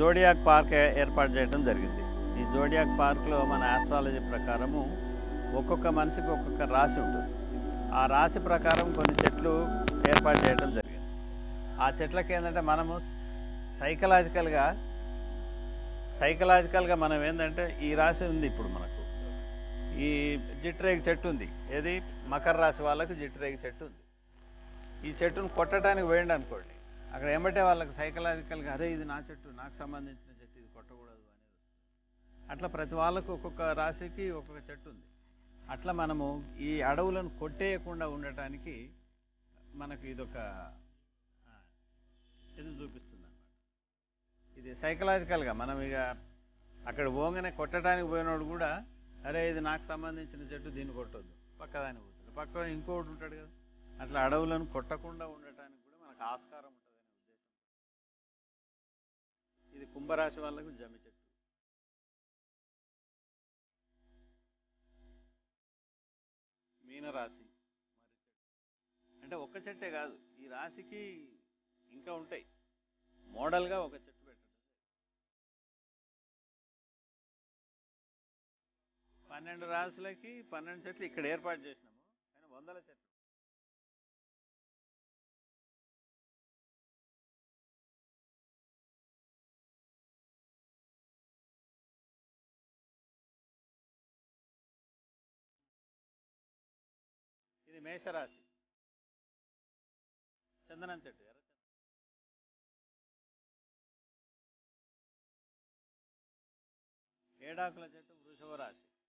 Zodiac park ఏర్పాటు చేయడం జరిగింది. ఈ జోడియాక్ పార్క్లో మన ఆస్ట్రాలజీ ప్రకారము ఒక్కొక్క మనిషికి ఒక్కొక్క రాశి ఉంటుంది. ఆ రాశి ప్రకారం కొన్ని చెట్లు ఏర్పాటు చేయడం జరిగింది. ఆ చెట్లకి ఏంటంటే మనము సైకలాజికల్గా సైకలాజికల్గా మనం ఏంటంటే ఈ రాశి ఉంది ఇప్పుడు మనకు. ఈ జిట్రేగి చెట్టు ఉంది. ఏది? మకర రాశి వాళ్ళకు జిట్రేగి చెట్టు ఉంది. ఈ చెట్టును కొట్టడానికి వేయండి అనుకోండి అక్కడ ఏమంటే వాళ్ళకి సైకలాజికల్గా అరే ఇది నా చెట్టు నాకు సంబంధించిన చెట్టు ఇది కొట్టకూడదు అనేది అట్లా ప్రతి వాళ్ళకు ఒక్కొక్క రాశికి ఒక్కొక్క చెట్టు ఉంది. అట్లా మనము ఈ అడవులను కొట్టేయకుండా ఉండటానికి మనకు ఇదొక ఇది చూపిస్తుంది అన్నమాట ఇది సైకలాజికల్గా మనం ఇక అక్కడ పోగానే కొట్టడానికి పోయినోడు కూడా అరే ఇది నాకు సంబంధించిన చెట్టు దీన్ని కొట్టొద్దు పక్కదాన్ని పోతుంది పక్క ఇంకోటి ఉంటాడు కదా. అట్లా అడవులను కొట్టకుండా ఉండటానికి కూడా మనకు ఆస్కారం ఉంటుంది. కుంభరాశి వాళ్ళకు జమి చెట్టు. మీనరాశి మరి అంటే ఒక్క చెట్టే కాదు ఈ రాశికి ఇంకా ఉంటాయి. మోడల్గా ఒక చెట్టు పెట్టడం. పన్నెండు రాశులకి పన్నెండు చెట్లు ఇక్కడ ఏర్పాటు చేసినాము కానీ వందల చెట్లు. ఇది మేషరాశి. చందనం చెట్టు ఎర్ర చందనం. ఏడాకుల చెట్టు వృషభ రాశి.